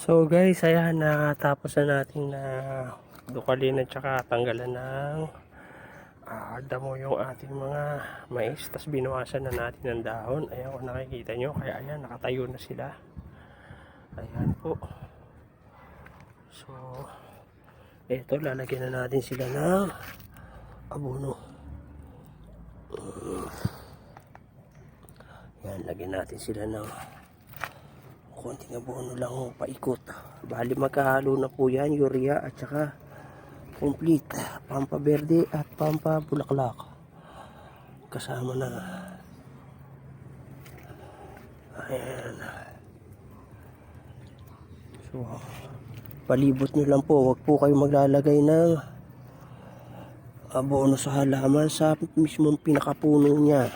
So guys, ayan, natapos na natin na dukalin at saka tanggalan ng ah, damo yung ating mga mais. Tapos binawasan na natin ng dahon. Ayan kung nakikita nyo. Kaya ayan, nakatayo na sila. Ayan po. So, eto, lalagyan na natin sila ng abono. Yan, lagyan natin sila ng konting abono lang ho, paikot. Bali magkahalo na po yan, urea at saka complete. Pampa verde at pampa bulaklak. Kasama na. Ayan. So, palibot nyo lang po. Huwag po kayo maglalagay ng abono sa halaman sa mismong pinakapuno niya.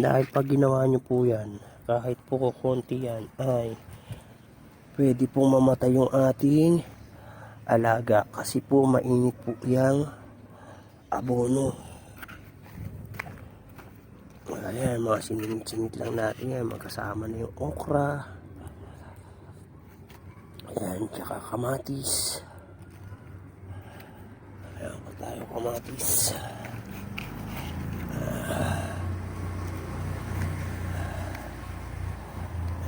Dahil pag ginawa nyo po yan, kahit po konti yan, ay pwede pong mamatay yung ating alaga kasi po mainit po yung abono. Ayan, mga siningit-singit lang natin yan. Magkasama na yung okra. Ayan, tsaka kamatis. Ayan pa tayo kamatis.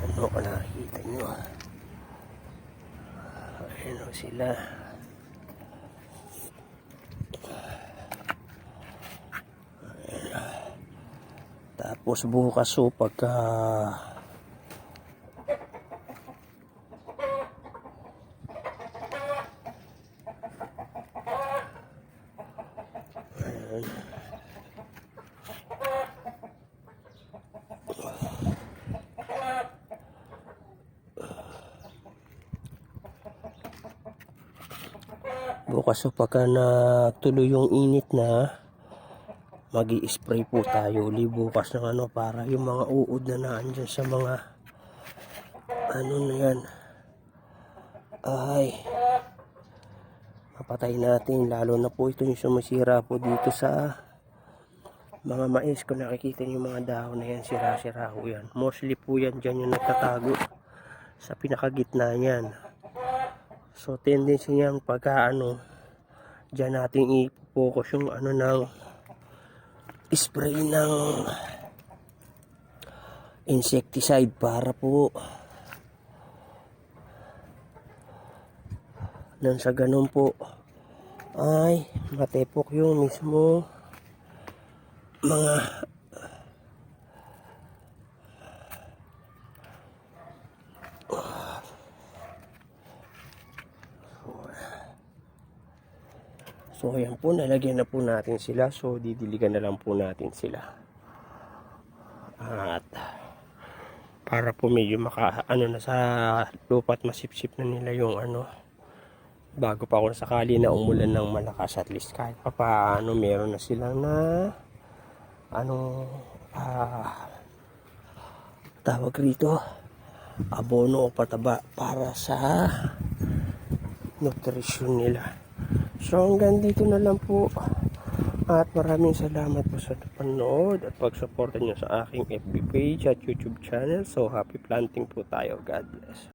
Ano ko nakikita nyo? Ayan o sila. Tapos bukas o pagka Ayan. Bukas so pagka natuloy yung init na mag spray po tayo uli bukas ng ano para yung mga uod na naandyan sa mga ano na yan. Ay mapatay natin lalo na po ito yung sumasira po dito sa mga mais. Kung nakikita yung mga dahon na yan sira-sira po yan. Mostly po yan dyan yung nagtatago sa pinakagitna niyan So tendency niyan pagka ano diyan natin i-focus yung ano ng spray ng insecticide para po nang sa ganun po ay matepok yung mismo mga So ayan po, nalagyan na po natin sila. So didiligan na lang po natin sila. At para po medyo maka ano na sa lupa at masipsip na nila yung ano bago pa kung sakali na umulan ng malakas at least kahit pa paano meron na silang na ano ah tawag rito abono o pataba para sa nutrition nila So hanggang dito na lang po. At maraming salamat po sa panood at pagsuporta nyo sa aking FB page at YouTube channel. So happy planting po tayo. God bless.